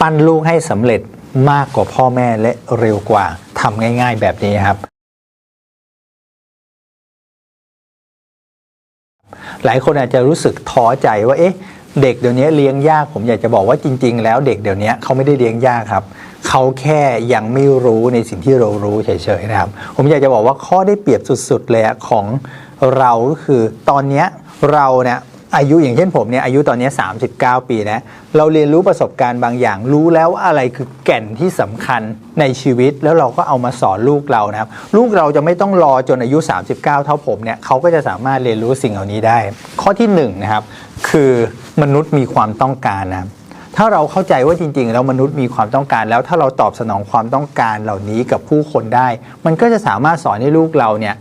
ปั้นลูกให้สำเร็จมากกว่าพ่อแม่และเร็วกว่าทำง่าย ๆ แบบนี้ครับ หลายคนอาจจะรู้สึกท้อใจว่าเอ๊ะเด็กเดี๋ยวนี้เลี้ยงยากผมอยากจะบอกว่าจริง ๆ แล้วเด็กเดี๋ยวนี้เขาไม่ได้เลี้ยงยากครับเขาแค่ยังไม่รู้ในสิ่งที่เรารู้เฉยๆนะครับ ผมอยากจะบอกว่าข้อได้เปรียบสุดๆเลยของเราก็คือตอนเนี้ยเราเนี่ย อายุอย่างเช่นผมเนี่ยอายุตอนนี้ 39 ปีนะเราเรียนรู้ประสบการณ์บางอย่าง รู้แล้วว่าอะไรคือแก่นที่สำคัญในชีวิตแล้วเราก็เอามาสอนลูกเรานะครับ ลูกเราจะไม่ต้องรอจนอายุ 39 เท่าผมเนี่ยเขาก็จะสามารถเรียนรู้สิ่งเหล่านี้ได้ ข้อที่หนึ่งนะครับคือมนุษย์มีความต้องการนะครับถ้าเราเข้าใจว่าจริงๆ แล้วมนุษย์มีความต้องการ แล้วถ้าเราตอบสนองความต้องการเหล่านี้กับผู้คนได้ มันก็จะสามารถสอนให้ลูกเราเนี่ย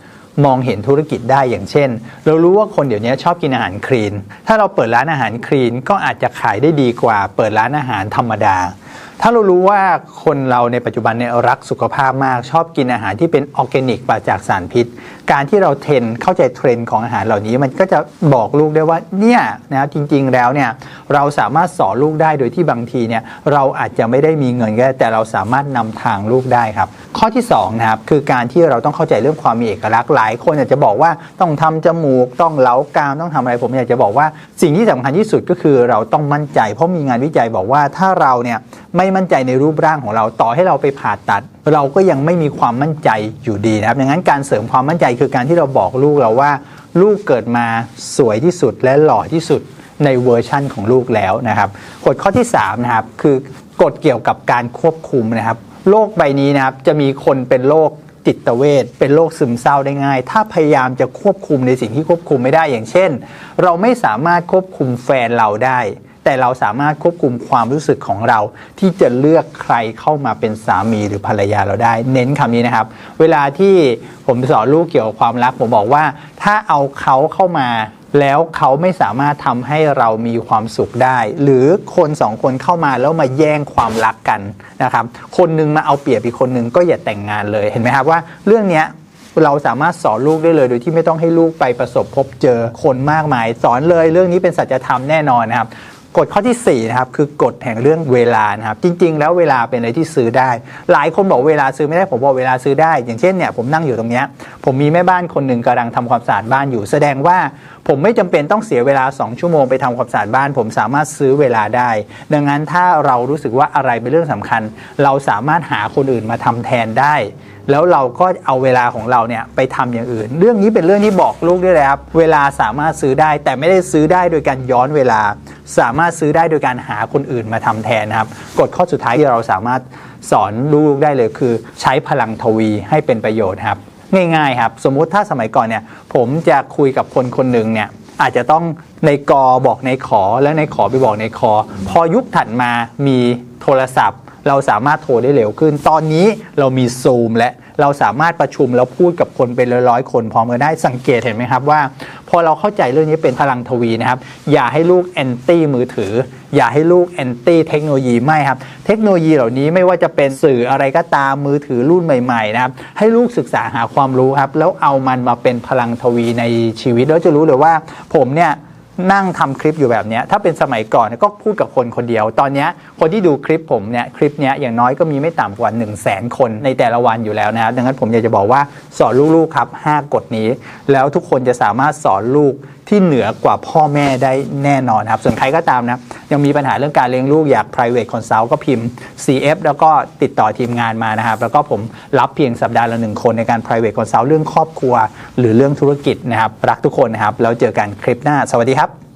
มองเห็นธุรกิจได้อย่างเช่น เรารู้ว่าคนเดี๋ยวนี้ชอบกินอาหารคลีน ถ้าเราเปิดร้านอาหารคลีนก็อาจจะขายได้ดีกว่า เปิดร้านอาหารธรรมดา ถ้าเรารู้ว่าคนเราในปัจจุบันเนี่ยรักสุขภาพมาก ชอบกินอาหารที่เป็นออร์แกนิกปราศจากสารพิษ การที่เราเทรนเข้าใจเทรนด์ของอาหารเหล่านี้มันก็จะบอกลูกได้ว่าเนี่ยนะจริงๆแล้วเนี่ยเราสามารถสอนลูกได้โดยที่บางทีเนี่ยเราอาจจะไม่ได้มีเงินก็แต่เราสามารถนำทางลูกได้ครับข้อที่สองนะครับคือการที่เราต้องเข้าใจเรื่องความมีเอกลักษณ์หลายคนอาจจะบอกว่าต้องทำจมูก ต้องเล้ากามต้องทำอะไรผมอยากจะบอกว่าสิ่งที่สำคัญที่สุดก็คือเราต้องมั่นใจ เพราะมีงานวิจัยบอกว่าถ้าเราเนี่ยไม่มั่นใจในรูปร่างของเราต่อให้เราไปผ่าตัด เราก็ยังไม่มีความมั่นใจอยู่ดีนะครับดังนั้นการเสริมความมั่นใจคือการที่เราบอกลูกเราว่า ลูกเกิดมาสวยที่สุดและหล่อที่สุดในเวอร์ชั่นของลูกแล้วนะครับกฎข้อที่3นะครับคือกฎเกี่ยวกับการควบคุมนะครับ โลกใบนี้นะครับจะมีคนเป็นโรคจิตเวชเป็นโรคซึมเศร้าได้ง่าย ถ้าพยายามจะควบคุมในสิ่งที่ควบคุมไม่ได้อย่างเช่น เราไม่สามารถควบคุมแฟนเราได้ แต่เราสามารถควบคุมความรู้สึกของเรา ที่จะเลือกใครเข้ามาเป็นสามีหรือภรรยาเราได้ เน้นคำนี้นะครับ เวลาที่ผมสอนลูกเกี่ยวกับความรักผมบอกว่า ถ้าเอาเขาเข้ามา แล้วเขาไม่สามารถทำให้เรามีความสุขได้ หรือคนสองคนเข้ามาแล้วมาแย่งความรักกันนะครับ คนหนึงมาเอาเปรียบอีกคนหนึงก็อย่าแต่งงานเลยเห็นไหมครับว่าเรื่องนี้เราสามารถสอนลูกได้เลย โดยที่ไม่ต้องให้ลูกไปประสบพบเจอคนมากมาย สอนเลยเรื่องนี้เป็นสัจธรรมแน่นอนนะครับ กฎข้อที่4นะครับคือกฎแห่งเรื่องเวลานะครับจริง ๆ แล้วเวลาเป็นอะไรที่ซื้อได้ หลายคนบอกเวลาซื้อไม่ได้ผมบอกเวลาซื้อได้ อย่างเช่นเนี่ยผมนั่งอยู่ตรงเนี้ยผมมีแม่บ้านคนหนึ่งกำลังทำความสะอาดบ้านอยู่ แสดงว่าผมไม่จำเป็นต้องเสียเวลา 2 ชั่วโมงไปทำความสะอาดบ้าน ผมสามารถซื้อเวลาได้ ดังนั้นถ้าเรารู้สึกว่าอะไรเป็นเรื่องสำคัญ เราสามารถหาคนอื่นมาทำแทนได้แล้วเราก็เอาเวลาของเราเนี่ยไปทำอย่างอื่น เรื่องนี้เป็นเรื่องที่บอกลูกได้เลยครับ เวลาสามารถซื้อได้ แต่ไม่ได้ซื้อได้โดยการย้อนเวลา สามารถซื้อได้โดยการหาคนอื่นมาทำแทนนะครับ กฎข้อสุดท้ายที่เราสามารถสอนลูกได้เลยคือ ใช้พลังทวีให้เป็นประโยชน์ครับ ง่ายๆครับ สมมุติถ้าสมัยก่อนเนี่ย ผมจะคุยกับคนคนหนึ่งเนี่ยอาจจะต้องในกอบอกในขอแล้วในขอไปบอกในคอ พอยุคถัดมามีโทรศัพท์ เราสามารถโทรได้เร็วขึ้น ตอนนี้เรามีซูมและเราสามารถประชุมแล้วพูดกับคนเป็นร้อยๆคนพร้อมกันได้สังเกตเห็นไหมครับว่าพอเราเข้าใจเรื่องนี้เป็นพลังทวีนะครับ อย่าให้ลูกแอนตี้มือถือ อย่าให้ลูกแอนตี้เทคโนโลยีไม่ครับ เทคโนโลยีเหล่านี้ไม่ว่าจะเป็นสื่ออะไรก็ตามมือถือรุ่นใหม่ๆนะครับ ให้ลูกศึกษาหาความรู้ครับ แล้วเอามันมาเป็นพลังทวีในชีวิตแล้วจะรู้เลยว่าผมเนี่ย นั่งทำคลิปอยู่แบบนี้ถ้าเป็นสมัยก่อนก็พูดกับคนคนเดียว ตอนนี้คนที่ดูคลิปผมเนี่ยคลิปนี้อย่างน้อยก็มีไม่ต่ำกว่า1 0 0 0 0แสนคนในแต่ละวันอยู่แล้วนะครับดังนั้นผมอยากจะบอกว่าสอนลูกๆครับ 5 กฎนี้ แล้วทุกคนจะสามารถสอนลูก ที่เหนือกว่าพ่อแม่ได้แน่นอนครับ ส่วนใครก็ตามนะยังมีปัญหาเรื่องการเลี้ยงลูกอยาก private consult ก็พิมพ์ CF แล้วก็ติดต่อทีมงานมานะครับ แล้วก็ผมรับเพียงสัปดาห์ละหนึ่งคนในการ private consult เรื่องครอบครัว หรือเรื่องธุรกิจนะครับ รักทุกคนนะครับแล้วเจอกันคลิปหน้า สวัสดีครับ